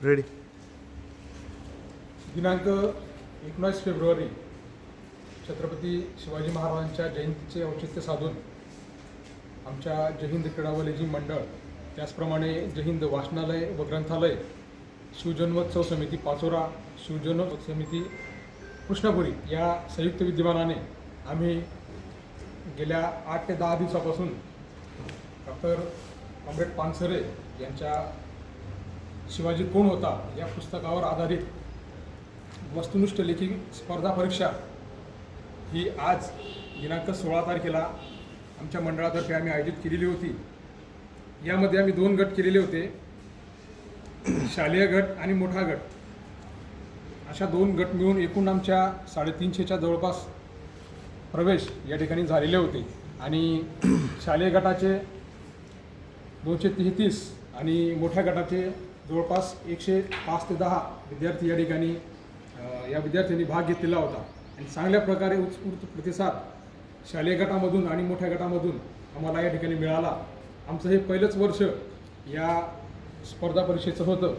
Ready दिनांक एकोणास February Chhatrapati Shivaji महाराजांच्या जयंतीचे औचित्य साधून आमच्या जहिंद क्रीडा मंडळ त्याचप्रमाणे जहिंद वाचनालय व ग्रंथालय शिवजन्मोत्सव समिती पाचोरा शिवजन्मोत्सव समिती कृष्णपुरी या संयुक्त विद्यमानाने आम्ही गेल्या आठ ते दहा दिवसापासून डॉक्टर कॉम्रेड पानसरे यांच्या शिवाजी कोण होता या पुस्तकावर आधारित वस्तुनिष्ठ लेखी स्पर्धा परीक्षा ही आज दिनांक सोळा तारखेला आमच्या मंडळातर्फे आम्ही आयोजित केलेली होती. यामध्ये आम्ही दोन गट केलेले होते. शालेय गट आणि मोठा गट. अशा दोन गट मिळून एकूण आमच्या साडेतीनशेच्या जवळपास प्रवेश या ठिकाणी झालेले होते. आणि शालेय गटाचे दोनशे तेहतीस आणि मोठ्या गटाचे जवळपास एकशे पाच ते दहा विद्यार्थी या ठिकाणी या विद्यार्थ्यांनी भाग घेतलेला होता. आणि चांगल्या प्रकारे उत्स्फूर्त प्रतिसाद शालेय गटामधून आणि मोठ्या गटामधून आम्हाला या ठिकाणी मिळाला. आमचं हे पहिलंच वर्ष या स्पर्धा परीक्षेचं होतं.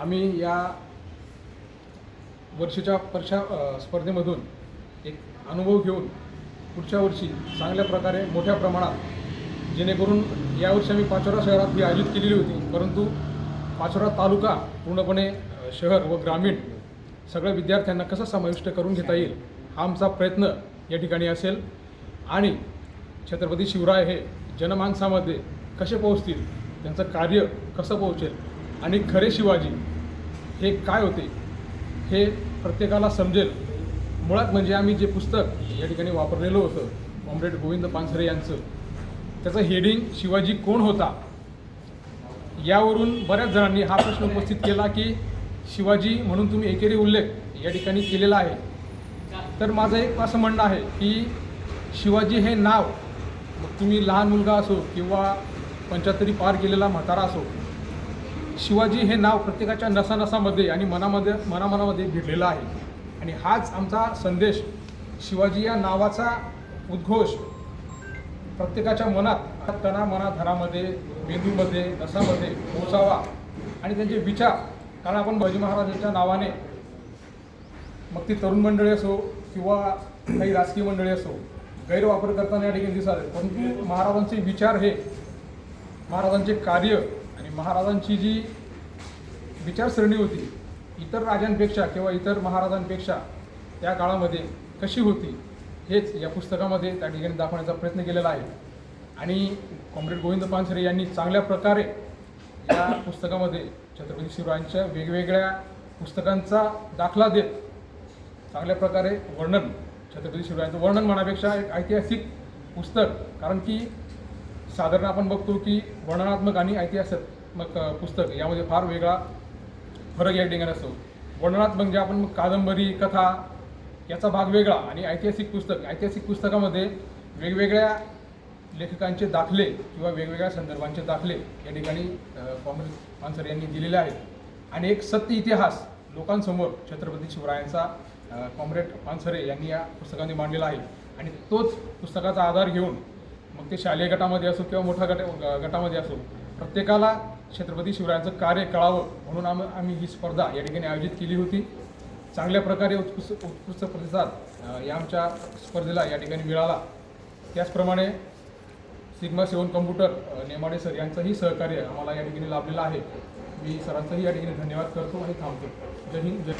आम्ही या वर्षीच्या परीक्षा स्पर्धेमधून एक अनुभव घेऊन पुढच्या वर्षी चांगल्या प्रकारे मोठ्या प्रमाणात जेणेकरून यावर्षी आम्ही पाचोरा शहरात ही आयोजित केलेली होती. परंतु पाचोरा तालुका पूर्णपणे शहर व ग्रामीण सगळ्या विद्यार्थ्यांना कसं समाविष्ट करून घेता येईल हा आमचा प्रयत्न या ठिकाणी असेल. आणि छत्रपती शिवराय हे जनमानसामध्ये कसे पोहोचतील त्यांचं कार्य कसं पोहोचेल आणि खरे शिवाजी हे काय होते हे प्रत्येकाला समजेल. मुळात म्हणजे आम्ही जे पुस्तक या ठिकाणी वापरलेलं होतं कॉम्रेड गोविंद पानसरे यांचं त्याचं हेडिंग शिवाजी कोण होता यावरून बऱ्याच जणांनी हा प्रश्न उपस्थित केला की शिवाजी म्हणून तुम्ही एकेरी उल्लेख या ठिकाणी केलेला आहे. तर माझं एक असं म्हणणं आहे की शिवाजी हे नाव मग तुम्ही लहान मुलगा असो किंवा पंच्याहत्तरी पार केलेला म्हातारा असो शिवाजी हे नाव प्रत्येकाच्या नसानसामध्ये आणि मनामध्ये मनामनामध्ये भिडलेलं आहे. आणि हाच आमचा संदेश. शिवाजी या नावाचा उद्घोष प्रत्येकाच्या मनात तना मना धरामध्ये मेंदूमध्ये नसामध्ये पोचावा आणि त्यांचे विचार कारण आपण बाजी महाराजांच्या नावाने मग ती तरुण मंडळी असो किंवा काही राजकीय मंडळी असो गैरवापर करताना या ठिकाणी दिसत परंतु महाराजांचे विचार हे महाराजांचे कार्य आणि महाराजांची जी विचारसरणी होती इतर राजांपेक्षा किंवा इतर महाराजांपेक्षा त्या काळामध्ये कशी होती हेच या पुस्तकामध्ये त्या ठिकाणी दाखवण्याचा प्रयत्न केलेला आहे. आणि कॉम्रेड गोविंद पानसरे यांनी चांगल्या प्रकारे या पुस्तकामध्ये छत्रपती शिवरायांच्या वेगवेगळ्या पुस्तकांचा दाखला देत चांगल्या प्रकारे वर्णन छत्रपती शिवरायांचं वर्णन म्हणण्यापेक्षा एक ऐतिहासिक पुस्तक. कारण की साधारण आपण बघतो की वर्णनात्मक आणि ऐतिहासिक पुस्तक यामध्ये फार वेगळा फरक या ठिकाणी असतो. वर्णनात्मक म्हणजे आपण मग कादंबरी कथा याचा भाग वेगळा आणि ऐतिहासिक पुस्तक ऐतिहासिक पुस्तकामध्ये वेगवेगळ्या लेखकांचे दाखले किंवा वेगवेगळ्या संदर्भांचे दाखले या ठिकाणी कॉम्रेड पानसर यांनी दिलेले आहेत. आणि एक सत्य इतिहास लोकांसमोर छत्रपती शिवरायांचा कॉम्रेड पानसरे यांनी या पुस्तकांनी मांडलेला आहे. आणि तोच पुस्तकाचा आधार घेऊन मग ते शालेय गटामध्ये असो किंवा मोठ्या गट गटामध्ये असो प्रत्येकाला छत्रपती शिवरायांचं कार्य कळावं म्हणून आम आम्ही ही स्पर्धा या ठिकाणी आयोजित केली होती. चांगल्या प्रकारे उत्कृष्ट उत्कृष्ट प्रतिसाद या आमच्या स्पर्धेला या ठिकाणी मिळाला. त्याचप्रमाणे sigma seven computer Nemade sir यांचंही सहकार्य आम्हाला या ठिकाणी लाभलेलं आहे. मी सरांचाही या ठिकाणी धन्यवाद करतो आणि थांबतो. जय हिंद जय